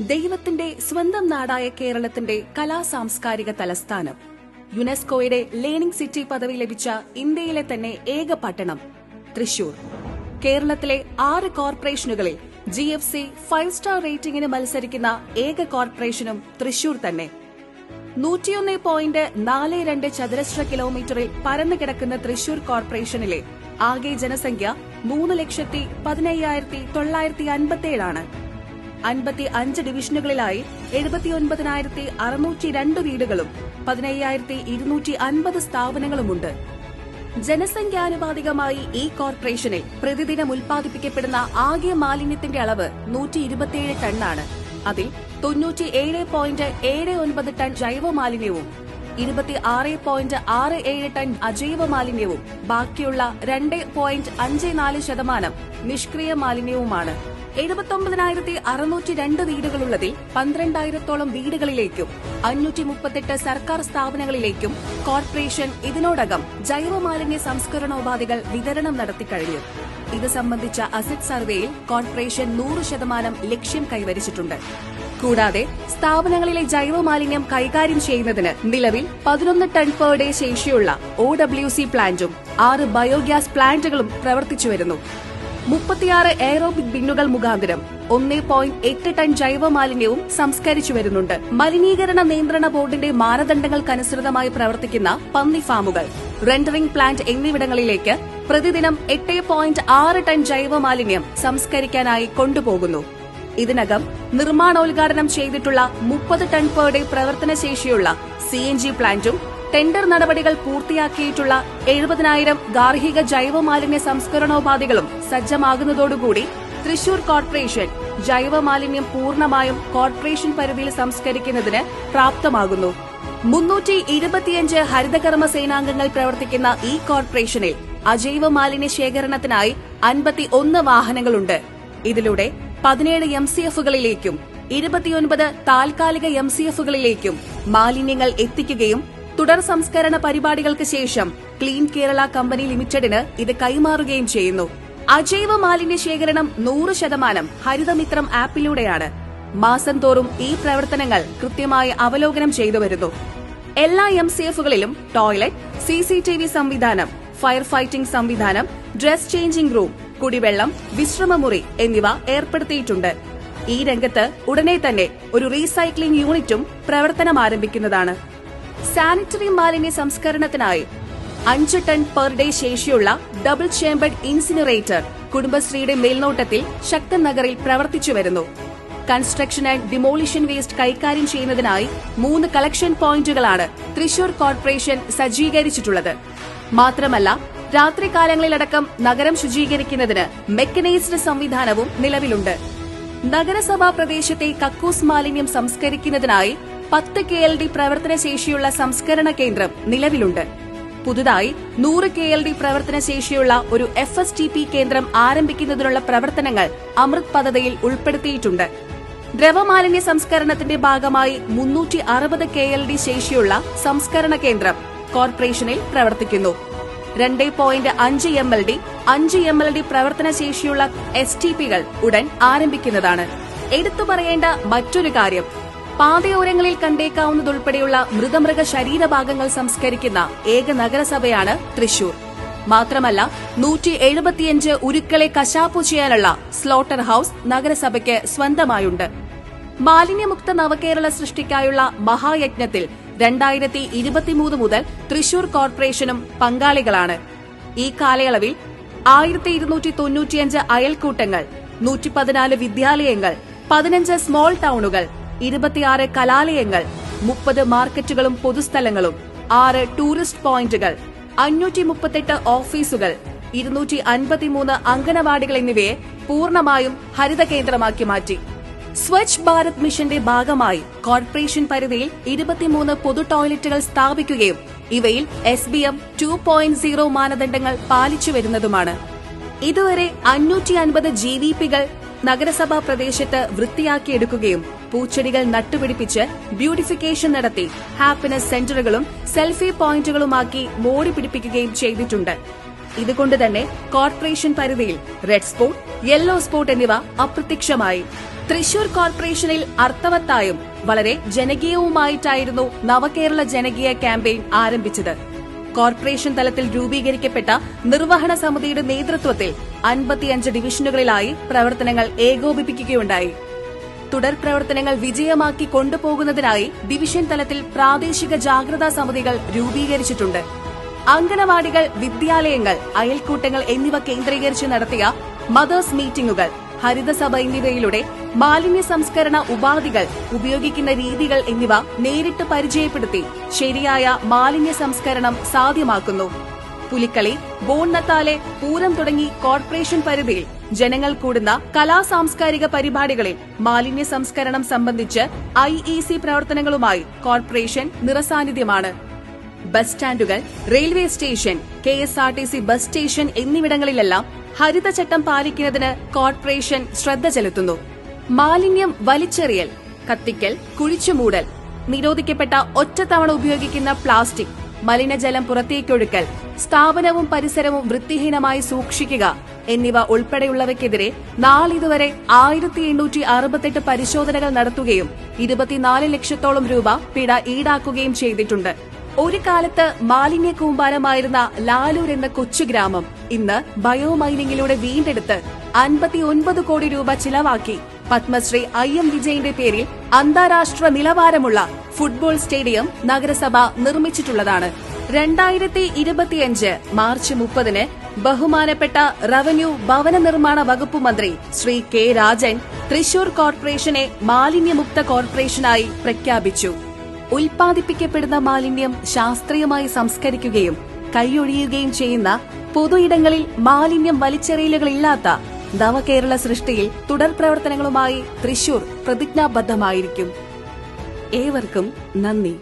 ദൈവത്തിന്റെ സ്വന്തം നാടായ കേരളത്തിന്റെ കലാ സാംസ്കാരിക തലസ്ഥാനം. യുനെസ്കോയുടെ ലേണിംഗ് സിറ്റി പദവി ലഭിച്ച ഇന്ത്യയിലെ തന്നെ ഏക പട്ടണം തൃശൂർ. കേരളത്തിലെ ആറ് കോർപ്പറേഷനുകളിൽ G F C five star റേറ്റിംഗിന് മത്സരിക്കുന്ന ഏക കോർപ്പറേഷനും തൃശൂർ തന്നെ. നൂറ്റിയൊന്ന് പോയിന്റ് നാല് രണ്ട് ചതുരശ്ര കിലോമീറ്ററിൽ പരന്നു കിടക്കുന്ന തൃശൂർ കോർപ്പറേഷനിലെ ആകെ ജനസംഖ്യ മൂന്ന് ലക്ഷത്തി പതിനയ്യായിരത്തി തൊള്ളായിരത്തി അൻപത്തിയേഴാണ്. അൻപത്തി അഞ്ച് ഡിവിഷനുകളിലായി എഴുപത്തിയൊൻപതിനായിരത്തി അറുന്നൂറ്റി രണ്ട് വീടുകളും പതിനയ്യായിരത്തി ഇരുന്നൂറ്റി അൻപത് സ്ഥാപനങ്ങളുമുണ്ട്. ജനസംഖ്യാനുപാതികമായി ഈ കോർപ്പറേഷനിൽ പ്രതിദിനം ഉൽപ്പാദിപ്പിക്കപ്പെടുന്ന ആകെ മാലിന്യത്തിന്റെ അളവ് നൂറ്റി ഇരുപത്തിയേഴ് ടണ്ണാണ്. അതിൽ തൊണ്ണൂറ്റിയേഴ് പോയിന്റ് ഏഴ് ഒൻപത് ടൺ ജൈവ മാലിന്യവും ഇരുപത്തി ആറ് പോയിന്റ് ആറ് ഏഴ് ടൺ അജൈവ മാലിന്യവും ബാക്കിയുള്ള രണ്ട് പോയിന്റ് അഞ്ച് നാല് ശതമാനം നിഷ്ക്രിയ മാലിന്യവുമാണ്. എഴുപത്തൊമ്പതിനായിരത്തി അറുന്നൂറ്റി രണ്ട് വീടുകളുള്ളതിൽ പന്ത്രണ്ടായിരത്തോളം വീടുകളിലേക്കും അഞ്ഞൂറ്റി മുപ്പത്തെട്ട് സർക്കാർ സ്ഥാപനങ്ങളിലേക്കും കോർപ്പറേഷൻ ഇതിനോടകം ജൈവമാലിന്യ സംസ്കരണോപാധികൾ വിതരണം നടത്തിക്കഴിഞ്ഞു. ഇത് സംബന്ധിച്ച അസിഡ് സർവേയിൽ കോർപ്പറേഷൻ നൂറ് ശതമാനം ലക്ഷ്യം കൈവരിച്ചിട്ടുണ്ട്. കൂടാതെ സ്ഥാപനങ്ങളിലെ ജൈവമാലിന്യം കൈകാര്യം ചെയ്യുന്നതിന് നിലവിൽ പതിനൊന്ന് ടൺ പെർ ഡേ ശേഷിയുള്ള ഒ ഡബ്ല്യു സി പ്ലാന്റും ആറ് ബയോഗ്യാസ് പ്ലാന്റുകളും പ്രവർത്തിച്ചുവരുന്നു മുപ്പത്തിയാറ് എയറോബിക് ബിന്നുകൾ മുഖാന്തരം ഒന്നേ പോയിന്റ് എട്ട് ടൺ ജൈവ മാലിന്യവും സംസ്കരിച്ചു വരുന്നുണ്ട്. മലിനീകരണ നിയന്ത്രണ ബോർഡിന്റെ മാനദണ്ഡങ്ങൾക്കനുസൃതമായി പ്രവർത്തിക്കുന്ന പന്നി ഫാമുകൾ. റെൻഡറിംഗ് പ്ലാന്റ് എന്നിവിടങ്ങളിലേക്ക് പ്രതിദിനം എട്ട് പോയിന്റ് ആറ് ടൺ ജൈവ മാലിന്യം സംസ്കരിക്കാനായി കൊണ്ടുപോകുന്നു. ഇതിനകം നിർമ്മാണോദ്ഘാടനം ചെയ്തിട്ടുള്ള മുപ്പത് ടൺ പേർ ഡേ പ്രവർത്തനശേഷിയുള്ള സി എൻ ജി പ്ലാന്റും ടെൻഡർ നടപടികൾ പൂർത്തിയാക്കിയിട്ടുള്ള എഴുപതിനായിരം ഗാർഹിക ജൈവമാലിന്യ സംസ്കരണോപാധികളും സജ്ജമാകുന്നതോടുകൂടി തൃശൂർ കോർപ്പറേഷൻ ജൈവമാലിന്യം പൂർണമായും കോർപ്പറേഷൻ പരിധിയിൽ സംസ്കരിക്കുന്നതിന് പ്രാപ്തമാകുന്നു. ഇരുപത്തിയഞ്ച് ഹരിതകർമ്മ സേനാംഗങ്ങൾ പ്രവർത്തിക്കുന്ന ഈ കോർപ്പറേഷനിൽ അജൈവ മാലിന്യ ശേഖരണത്തിനായി അൻപത്തി ഒന്ന് വാഹനങ്ങളുണ്ട്. ഇതിലൂടെ പതിനേഴ് എം സി എഫുകളിലേക്കും ഇരുപത്തിയൊൻപത് താൽക്കാലിക എം സി എഫുകളിലേക്കും മാലിന്യങ്ങൾ എത്തിക്കുകയും തുടർ സംസ്കരണ പരിപാടികൾക്ക് ശേഷം ക്ലീൻ കേരള കമ്പനി ലിമിറ്റഡിന് ഇത് കൈമാറുകയും ചെയ്യുന്നു. അജൈവ മാലിന്യ ശേഖരണം നൂറ് ശതമാനം ഹരിതമിത്രം ആപ്പിലൂടെയാണ്. മാസം തോറും ഈ പ്രവർത്തനങ്ങൾ കൃത്യമായി അവലോകനം ചെയ്തു വരുന്നു. എല്ലാ M C എഫുകളിലും toilet C C T V സംവിധാനം ഫയർ ഫൈറ്റിംഗ് സംവിധാനം ഡ്രസ് ചേഞ്ചിംഗ് റൂം കുടിവെള്ളം വിശ്രമമുറി എന്നിവ ഏർപ്പെടുത്തിയിട്ടുണ്ട്. ഈ രംഗത്ത് ഉടനെ തന്നെ ഒരു റീസൈക്ലിംഗ് യൂണിറ്റും പ്രവർത്തനം ആരംഭിക്കുന്നതാണ് സാനിറ്ററി മാലിന്യ സംസ്കരണത്തിനായി അഞ്ച് ടൺ പെർ ഡേ ശേഷിയുള്ള ഡബിൾ ചേംബർഡ് ഇൻസിനറേറ്റർ കുടുംബശ്രീയുടെ മേൽനോട്ടത്തിൽ ശക്തൻ നഗറിൽ പ്രവർത്തിച്ചു വരുന്നു. കൺസ്ട്രക്ഷൻ ആൻഡ് ഡിമോളിഷൻ വേസ്റ്റ് കൈകാര്യം ചെയ്യുന്നതിനായി മൂന്ന് കളക്ഷൻ പോയിന്റുകളാണ് തൃശൂർ കോർപ്പറേഷൻ സജ്ജീകരിച്ചിട്ടുള്ളത്. മാത്രമല്ല രാത്രികാലങ്ങളിലടക്കം നഗരം ശുചീകരിക്കുന്നതിന് മെക്കനൈസ്ഡ് സംവിധാനവും നിലവിലുണ്ട്. നഗരസഭാ പ്രദേശത്തെ കക്കൂസ് മാലിന്യം സംസ്കരിക്കുന്നതിനായി പത്ത് കെ എൽ ഡി പ്രവർത്തനശേഷിയുള്ള സംസ്കരണ കേന്ദ്രം നിലവിലുണ്ട്. പുതുതായി നൂറ് കെ എൽ ഡി പ്രവർത്തനശേഷിയുള്ള ഒരു എഫ് എസ് ടി പി കേന്ദ്രം ആരംഭിക്കുന്നതിനുള്ള പ്രവർത്തനങ്ങൾ അമൃത് പദ്ധതിയിൽ ഉൾപ്പെടുത്തിയിട്ടുണ്ട്. ദ്രവമാലിന്യ സംസ്കരണത്തിന്റെ ഭാഗമായി മുന്നൂറ്റി അറുപത് കെ എൽ ഡി ശേഷിയുള്ള സംസ്കരണ കേന്ദ്രം കോർപ്പറേഷനിൽ പ്രവർത്തിക്കുന്നു. രണ്ട് പോയിന്റ് അഞ്ച് എം എൽ ഡി അഞ്ച് എം എൽ ഡി പ്രവർത്തനശേഷിയുള്ള എസ് ടി പികൾ ഉടൻ ആരംഭിക്കുന്നതാണ്. എടുത്തു പറയേണ്ട മറ്റൊരു കാര്യം പാതയോരങ്ങളിൽ കണ്ടേക്കാവുന്നതുൾപ്പെടെയുള്ള മൃതമൃഗ ശരീരഭാഗങ്ങൾ സംസ്കരിക്കുന്ന ഏക നഗരസഭയാണ് തൃശൂർ. മാത്രമല്ല നൂറ്റി എഴുപത്തിയഞ്ച് ഉരുക്കളെ കശാപ്പു ചെയ്യാനുള്ള സ്ലോട്ടർ ഹൌസ് നഗരസഭയ്ക്ക് സ്വന്തമായുണ്ട്. മാലിന്യമുക്ത നവകേരള സൃഷ്ടിക്കായുള്ള മഹായജ്ഞത്തിൽ രണ്ടായിരത്തി ഇരുപത്തിമൂന്ന് മുതൽ തൃശൂർ കോർപ്പറേഷനും പങ്കാളികളാണ്. ഈ കാലയളവിൽ ആയിരത്തി ഇരുന്നൂറ്റി തൊണ്ണൂറ്റിയഞ്ച് അയൽക്കൂട്ടങ്ങൾ നൂറ്റി പതിനാല് വിദ്യാലയങ്ങൾ പതിനഞ്ച് സ്മോൾ ടൌണുകൾ ഇരുപത്തിയാറ് കലാലയങ്ങൾ മുപ്പത് മാർക്കറ്റുകളും പൊതുസ്ഥലങ്ങളും ആറ് ടൂറിസ്റ്റ് പോയിന്റുകൾ അഞ്ഞൂറ്റി മുപ്പത്തെട്ട് ഓഫീസുകൾ ഇരുന്നൂറ്റി അൻപത്തിമൂന്ന് അംഗനവാടികൾ എന്നിവയെ പൂർണമായും ഹരിത കേന്ദ്രമാക്കി മാറ്റി. സ്വച്ഛ് ഭാരത് മിഷന്റെ ഭാഗമായി കോർപ്പറേഷൻ പരിധിയിൽ ഇരുപത്തിമൂന്ന് പൊതു ടോയ്ലറ്റുകൾ സ്ഥാപിക്കുകയും ഇവയിൽ S B M two point zero മാനദണ്ഡങ്ങൾ പാലിച്ചു വരുന്നതുമാണ്. ഇതുവരെ അഞ്ഞൂറ്റി അൻപത് ജി വി പികൾ നഗരസഭാ പ്രദേശത്ത് വൃത്തിയാക്കിയെടുക്കുകയും പൂച്ചെടികൾ നട്ടുപിടിപ്പിച്ച് ബ്യൂട്ടിഫിക്കേഷൻ നടത്തി ഹാപ്പിനെസ് സെന്ററുകളും സെൽഫി പോയിന്റുകളുമാക്കി മോടി പിടിപ്പിക്കുകയും ചെയ്തിട്ടുണ്ട്. ഇതുകൊണ്ട് തന്നെ കോർപ്പറേഷൻ പരിധിയിൽ റെഡ് സ്പോട്ട് യെല്ലോ സ്പോട്ട് എന്നിവ അപ്രത്യക്ഷമായി. തൃശൂർ കോർപ്പറേഷനിൽ അർത്ഥവത്തായും വളരെ ജനകീയവുമായിട്ടായിരുന്നു നവകേരള ജനകീയ ക്യാമ്പയിൻ ആരംഭിച്ചത്. കോർപ്പറേഷൻ തലത്തിൽ രൂപീകരിക്കപ്പെട്ട നിർവഹണ സമിതിയുടെ നേതൃത്വത്തിൽ അൻപത്തിയഞ്ച് ഡിവിഷനുകളിലായി പ്രവർത്തനങ്ങൾ ഏകോപിപ്പിക്കുകയുണ്ടായി. തുടർ പ്രവർത്തനങ്ങൾ വിജയമാക്കി കൊണ്ടുപോകുന്നതിനായി ഡിവിഷൻ തലത്തിൽ പ്രാദേശിക ജാഗ്രതാ സമിതികൾ രൂപീകരിച്ചിട്ടുണ്ട്. അങ്കണവാടികൾ വിദ്യാലയങ്ങൾ അയൽക്കൂട്ടങ്ങൾ എന്നിവ കേന്ദ്രീകരിച്ച് നടത്തിയ മദേഴ്സ് മീറ്റിംഗുകൾ ഹരിതസഭ എന്നിവയിലൂടെ മാലിന്യ സംസ്കരണ ഉപാധികൾ ഉപയോഗിക്കുന്ന രീതികൾ എന്നിവ നേരിട്ട് പരിചയപ്പെടുത്തി ശരിയായ മാലിന്യ സംസ്കരണം സാധ്യമാക്കുന്നു. പുലിക്കളി ബോൺനത്താലെ പൂരം തുടങ്ങി കോർപ്പറേഷൻ പരിധിയിൽ ജനങ്ങൾ കൂടുന്ന കലാ സാംസ്കാരിക പരിപാടികളിൽ മാലിന്യ സംസ്കരണം സംബന്ധിച്ച് ഐ ഇ സി പ്രവർത്തനങ്ങളുമായി കോർപ്പറേഷൻ നിറസാന്നിധ്യമാണ്. Bus സ്റ്റാൻഡുകൾ railway station K S R T C bus station എന്നിവിടങ്ങളിലെല്ലാം ഹരിതചട്ടം പാലിക്കുന്നതിന് കോർപ്പറേഷൻ ശ്രദ്ധ ചെലുത്തുന്നു. മാലിന്യം വലിച്ചെറിയൽ കത്തിക്കൽ കുഴിച്ചുമൂടൽ നിരോധിക്കപ്പെട്ട ഒറ്റത്തവണ ഉപയോഗിക്കുന്ന പ്ലാസ്റ്റിക് മലിനജലം പുറത്തേക്കൊഴുക്കൽ സ്ഥാപനവും പരിസരവും വൃത്തിഹീനമായി സൂക്ഷിക്കുക എന്നിവ ഉൾപ്പെടെയുള്ളവയ്ക്കെതിരെ നാളിതുവരെ ആയിരത്തി എണ്ണൂറ്റി അറുപത്തെട്ട് പരിശോധനകൾ നടത്തുകയും ഇരുപത്തിനാല് ലക്ഷത്തോളം രൂപ പിഴ ഈടാക്കുകയും ചെയ്തിട്ടുണ്ട്. ഒരു കാലത്ത് മാലിന്യ കൂമ്പാരമായിരുന്ന ലാലൂർ എന്ന കൊച്ചു ഗ്രാമം ഇന്ന് ബയോമൈനിങ്ങിലൂടെ വീണ്ടെടുത്ത് അൻപത്തിയൊൻപത് കോടി രൂപ ചിലവാക്കി. പത്മശ്രീ ഐ എം വിജയന്റെ പേരിൽ അന്താരാഷ്ട്ര നിലവാരമുള്ള ഫുട്ബോൾ സ്റ്റേഡിയം നഗരസഭ നിർമ്മിച്ചിട്ടുള്ളതാണ്. രണ്ടായിരത്തി ഇരുപത്തിയഞ്ച് മാർച്ച് മുപ്പതിന് ബഹുമാനപ്പെട്ട റവന്യൂ ഭവന നിർമ്മാണ വകുപ്പ് മന്ത്രി ശ്രീ കെ രാജൻ തൃശൂർ കോർപ്പറേഷനെ മാലിന്യമുക്ത കോർപ്പറേഷനായി പ്രഖ്യാപിച്ചു. ഉൽപ്പാദിപ്പിക്കപ്പെടുന്ന മാലിന്യം ശാസ്ത്രീയമായി സംസ്കരിക്കുകയും കൈയൊഴിയുകയും ചെയ്യുന്ന പൊതുയിടങ്ങളിൽ മാലിന്യം വലിച്ചെറിയലുകളില്ലാത്ത നവകേരള സൃഷ്ടിയിൽ തുടർ പ്രവർത്തനങ്ങളുമായി തൃശൂർ പ്രതിജ്ഞാബദ്ധമായിരിക്കും. ഏവർക്കും നന്ദി.